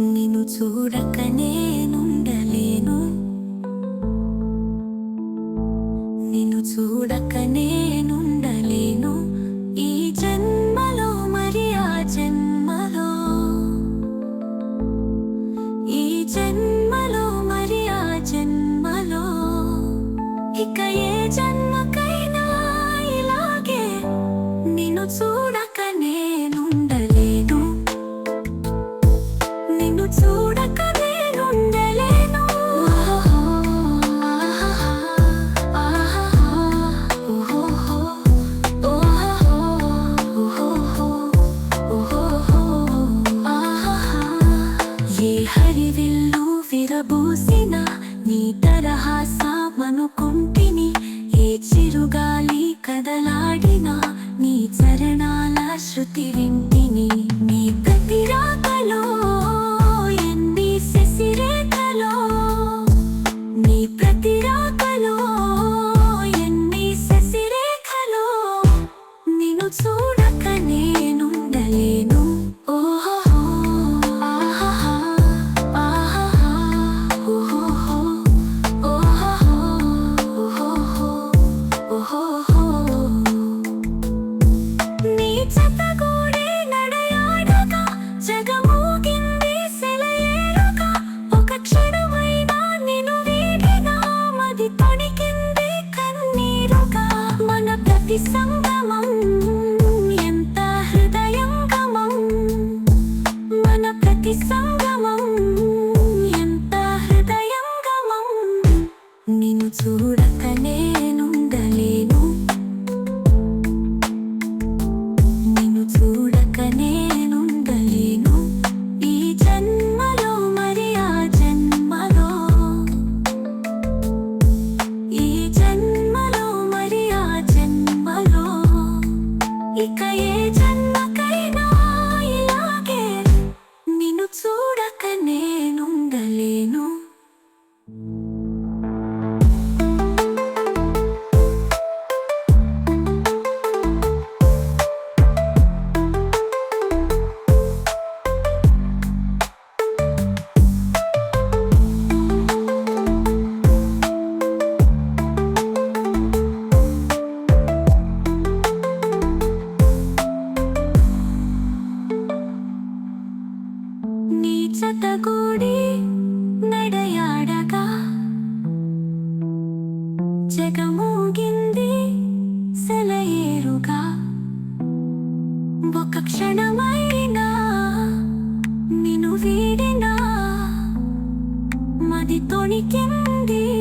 నిన్ను చూడక నేనుండలేను. నిన్ను చూడక నేనుండలేను. ఈ జన్మలో మరి ఆ జన్మలో? ఈ జన్మలో మరి ఆ జన్మలో? ఇక ఏ జన్మ ఏ విరబూసిన నీ తరహా సామనుకుంటిని ఏ చిరుగాలి కదలాడిన నీ చరణాల శృతి వింటిని. నీ ప్రతి రాకలో ఎన్ని శశిరేఖలో నీ ప్రతి రాకలో ఎన్ని శశిరేఖలో నిన్ను చూడక ఇక ఏ జన్మకైనా ఒక క్షణమైనా నిన్ను వీడినా మది తొణికింది?